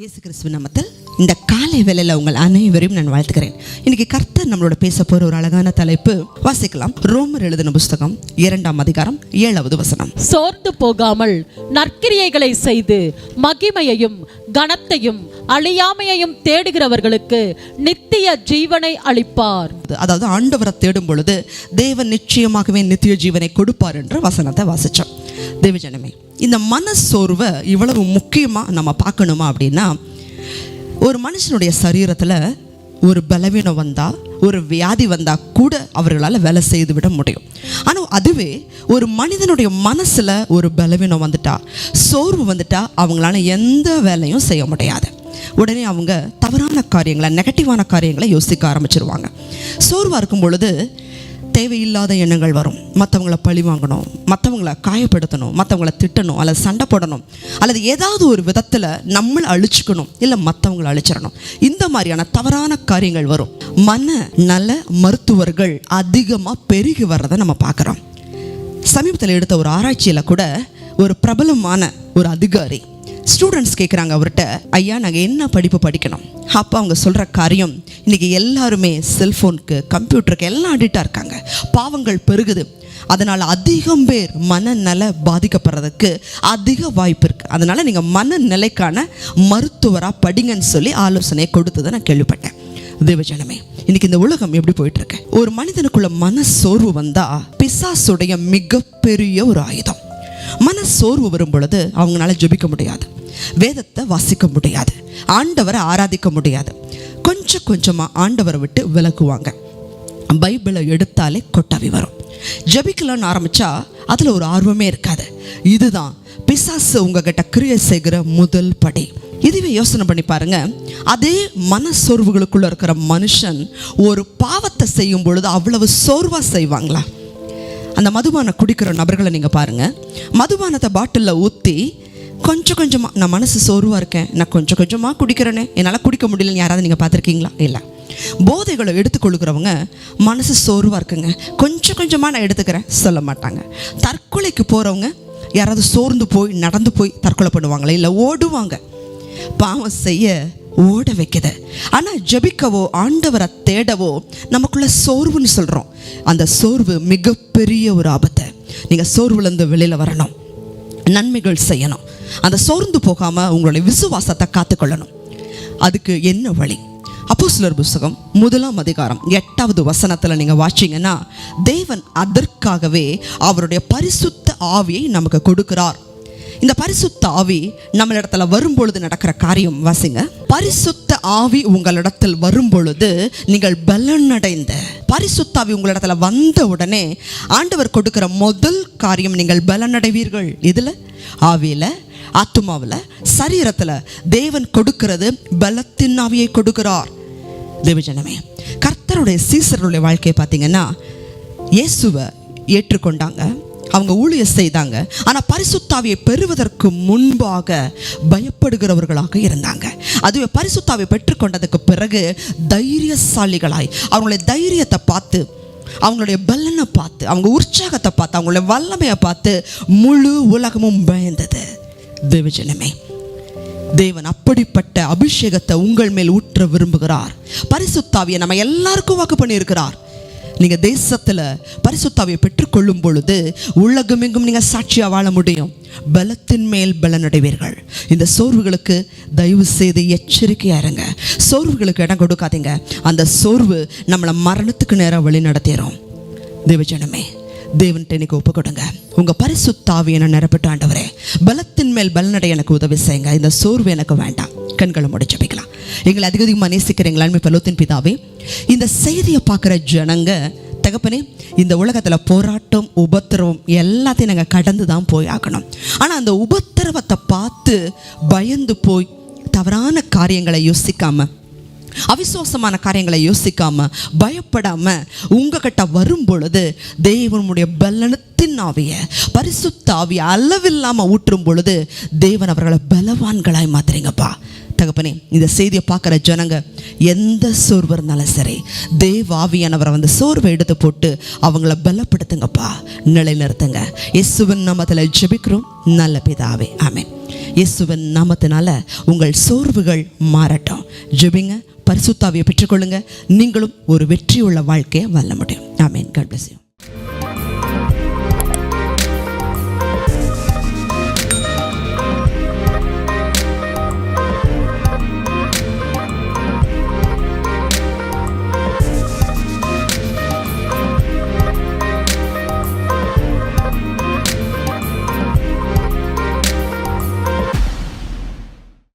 இயேசு கிறிஸ்துவ நாமத்தில் இந்த காலை வேளையில் உங்கள் அனைவரையும் நான் வாழ்த்துக்கிறேன் இன்னைக்கு கர்த்தர் நம்மளோட பேச போற ஒரு அழகான தலைப்பு வாசிக்கலாம். ரோமர் எழுதின புஸ்தகம் இரண்டாம் அதிகாரம் ஏழாவது வசனம். சோர்ந்து போகாமல் நற்கிரியைகளை செய்து மகிமையையும் கனத்தையும் அழியாமையையும் தேடுகிறவர்களுக்கு நித்திய ஜீவனை அளிப்பார். அதாவது ஆண்டவரை தேடும் பொழுது தேவன் நிச்சயமாகவே நித்திய ஜீவனை கொடுப்பார் என்ற வசனத்தை வாசிச்சோம். தேவஜனமே இந்த மனசோர்வை இவ்வளவு முக்கியமாக நம்ம பார்க்கணுமா அப்படின்னா ஒரு மனுஷனுடைய சரீரத்தில் ஒரு பலவீனம் வந்தால் ஒரு வியாதி வந்தால் கூட அவர்களால் வேலை செய்து விட முடியும். ஆனால் அதுவே ஒரு மனிதனுடைய மனசில் ஒரு பலவீனம் வந்துட்டா சோர்வு வந்துட்டா அவங்களால எந்த வேலையும் செய்ய முடியாது. உடனே அவங்க தவறான காரியங்களை நெகட்டிவான காரியங்களை யோசிக்க ஆரம்பிச்சிருவாங்க. சோர்வாக இருக்கும் பொழுது தேவையில்லாத எண்ணங்கள் வரும். மற்றவங்கள பழி வாங்கணும் மற்றவங்கள காயப்படுத்தணும் மற்றவங்கள திட்டணும் அல்லது சண்டை போடணும் அல்லது ஏதாவது ஒரு விதத்தில் நம்மளை அழிச்சுக்கணும் இல்லை மற்றவங்கள அழிச்சிடணும். இந்த மாதிரியான தவறான காரியங்கள் வரும். மன நல மருத்துவர்கள் அதிகமாக பெருகி வர்றதை நம்ம பார்க்குறோம். சமீபத்தில் எடுத்த ஒரு ஆராய்ச்சியில் கூட ஒரு பிரபலமான ஒரு அதிகாரி ஸ்டூடெண்ட்ஸ் கேட்குறாங்க அவர்கிட்ட ஐயா நாங்கள் என்ன படிப்பு படிக்கணும்? அப்போ அவங்க சொல்கிற காரியம் இன்றைக்கி எல்லாருமே செல்ஃபோனுக்கு கம்ப்யூட்டருக்கு எல்லாம் அடிக்டாக இருக்காங்க. பாவங்கள் பெருகுது. அதனால் அதிகம் பேர் மனநல பாதிக்கப்படுறதுக்கு அதிக வாய்ப்பு இருக்குது அதனால் நீங்கள் மனநிலைக்கான மருத்துவராக படிங்கன்னு சொல்லி ஆலோசனை கொடுத்ததை நான் கேள்விப்பட்டேன். தேவஜனமே இன்னைக்கு இந்த உலகம் எப்படி போயிட்டு இருக்கு? ஒரு மனிதனுக்குள்ள மன சோர்வு வந்தா பிசாசுடைய மிகப்பெரிய ஒரு ஆயுதம். மன சோர்வு வரும் பொழுது அவங்களால ஜெபிக்க முடியாது. வேதத்தை வாசிக்க முடியாது. ஆண்டவரை ஆராதிக்க முடியாது. கொஞ்சம் கொஞ்சமாக ஆண்டவரை விட்டு விலகுவாங்க. பைபிளை எடுத்தாலே கொட்டாவி வரும். ஜெபிக்கலாம்னு ஆரம்பிச்சா அதில் ஒரு ஆர்வமே இருக்காது. இதுதான் பிசாசு உங்ககிட்ட கிரியை செய்கிற முதல் படி. இதுவே யோசனை பண்ணி பாருங்க. அதே மன சோர்வுகளுக்குள்ள இருக்கிற மனுஷன் ஒரு பாவத்தை செய்யும் பொழுது அவ்வளவு சோர்வா செய்வாங்களா? அந்த மதுபானம் குடிக்கிற நபர்களை நீங்கள் பாருங்கள் மதுபானத்தை பாட்டிலில் ஊற்றி கொஞ்சம் கொஞ்சமாக நான் மனசு சோர்வாக இருக்கேன். நான் கொஞ்சம் கொஞ்சமாக குடிக்கிறேனே. என்னால் குடிக்க முடியலன்னு யாராவது நீங்கள் பார்த்துருக்கீங்களா? இல்லை. போதைகளை எடுத்துக்கொள்கிறவங்க மனசு சோர்வாக இருக்குங்க. கொஞ்சம் கொஞ்சமாக நான் எடுத்துக்கிறேன். சொல்ல மாட்டாங்க. தற்கொலைக்கு போகிறவங்க யாராவது சோர்ந்து போய் நடந்து போய் தற்கொலை பண்ணுவாங்களே? இல்லை ஓடுவாங்க. பாவம் செய்ய ஓட வைக்குது ஆனால் ஜெபிக்கவோ ஆண்டவரை தேடவோ நமக்குள்ள சோர்வுன்னு சொல்கிறோம் அந்த சோர்வு மிகப்பெரிய ஒரு ஆபத்து. நீங்கள் சோர்வுலேருந்து வெளியில் வரணும். நன்மைகள் செய்யணும். அந்த சோர்ந்து போகாமல் உங்களுடைய விசுவாசத்தை காத்துக்கொள்ளணும். அதுக்கு என்ன வழி? அப்போ சிலர் புஸ்தகம் முதலாம் அதிகாரம் எட்டாவது வசனத்தில் நீங்கள் வாச்சிங்கன்னா தேவன் அதற்காகவே அவருடைய பரிசுத்த ஆவியை நமக்கு கொடுக்கிறார். இந்த பரிசுத்த ஆவி நம்மளிடத்துல வரும்பொழுது நடக்கிற காரியம் வாசிங்க. பரிசுத்த ஆவி உங்களிடத்தில் வரும்பொழுது நீங்கள் பலனடைந்த பரிசுத்த ஆவி உங்களிடத்துல வந்த உடனே ஆண்டவர் கொடுக்கிற முதல் காரியம் நீங்கள் பலனடைவீர்கள். இதுல ஆவியில ஆத்துமாவில் சரீரத்தில். தேவன் கொடுக்கிறது பலத்தின் ஆவியை கொடுக்கிறார். தேவஜனமே கர்த்தருடைய சீசருடைய வாழ்க்கையை பார்த்தீங்கன்னா இயேசுவை ஏற்றுக்கொண்டாங்க. அவங்க ஊழிய செய்தாங்க. ஆனால் பரிசுத்தாவியை பெறுவதற்கு முன்பாக பயப்படுகிறவர்களாக இருந்தாங்க. அதுவே பரிசுத்தாவை பெற்றுக்கொண்டதுக்கு பிறகு தைரியசாலிகளாய் அவங்களுடைய தைரியத்தை பார்த்து அவங்களுடைய பலனை பார்த்து அவங்க உற்சாகத்தை பார்த்து அவங்களுடைய வல்லமையை பார்த்து முழு உலகமும் பயந்தது. தேவஜனமே தேவன் அப்படிப்பட்ட அபிஷேகத்தை உங்கள் மேல் ஊற்ற விரும்புகிறார். பரிசுத்தாவியை நம்ம எல்லாருக்கும் வாக்கு பண்ணியிருக்கிறார். நீங்கள் தேசத்துல பரிசுத்தாவியை பெற்றுக்கொள்ளும் பொழுது உலகமெங்கும் நீங்கள் சாட்சியாக வாழ முடியும். பலத்தின் மேல் பலனடைவீர்கள். இந்த சோர்வுகளுக்கு தயவு செய்து எச்சரிக்கையா இருங்க. சோர்வுகளுக்கு இடம் கொடுக்காதீங்க. அந்த சோர்வு நம்மளை மரணத்துக்கு நேராக வழி நடத்திடும் தேவஜனமே தேவன்ட்டு எனக்கு ஒப்பு கொடுங்க. உங்க பரிசுத்தாவி என நிரப்பிட்டு ஆண்டவரே பலத்தின் மேல் பலனடை எனக்கு உதவி செய்யுங்க. இந்த சோர்வு எனக்கு வேண்டாம். கண்களை முடிச்சு வைக்கலாம் எங்களை அதிக அதிகமாக நேசிக்கிறீங்களான்னு அன்பு பலத்தின் பிதாவே இந்த செய்தியை பார்க்குற ஜனங்க தகப்பனே இந்த உலகத்தில் போராட்டம் உபத்திரவம் எல்லாத்தையும் நாங்கள் கடந்து தான் போய் ஆகணும் ஆனால் அந்த உபத்திரவத்தை பார்த்து பயந்து போய் தவறான காரியங்களை யோசிக்காம அவிசுவாசமான காரியங்களை யோசிக்காம பயப்படாம உங்ககிட்ட வரும் பொழுது தேவனுடைய பலனத்தின் ஆவிய பரிசுத்த ஆவிய அளவில்லாம ஊற்றும் பொழுது தேவன் அவர்களை பலவான்களாய் மாத்துறீங்கப்பா. தகப்பனே இந்த செய்தியை பார்க்குற ஜனங்க எந்த சோர்வு இருந்தாலும் சரி தேவாவியானவரை வந்து சோர்வை எடுத்து போட்டு அவங்கள பலப்படுத்துங்கப்பா நிலைநிறுத்துங்க. இயேசுவின் நாமத்தில் ஜெபிக்கிறோம். நல்ல பிதாவே ஆமே இயேசுவின் நாமத்தினால உங்கள் சோர்வுகள் மாறட்டும். ஜெபிங்க பரிசுத்தாவியை பெற்றுக்கொள்ளுங்க. நீங்களும் ஒரு வெற்றியுள்ள வாழ்க்கையை வல்ல முடியும். ஆமேன். Cut plus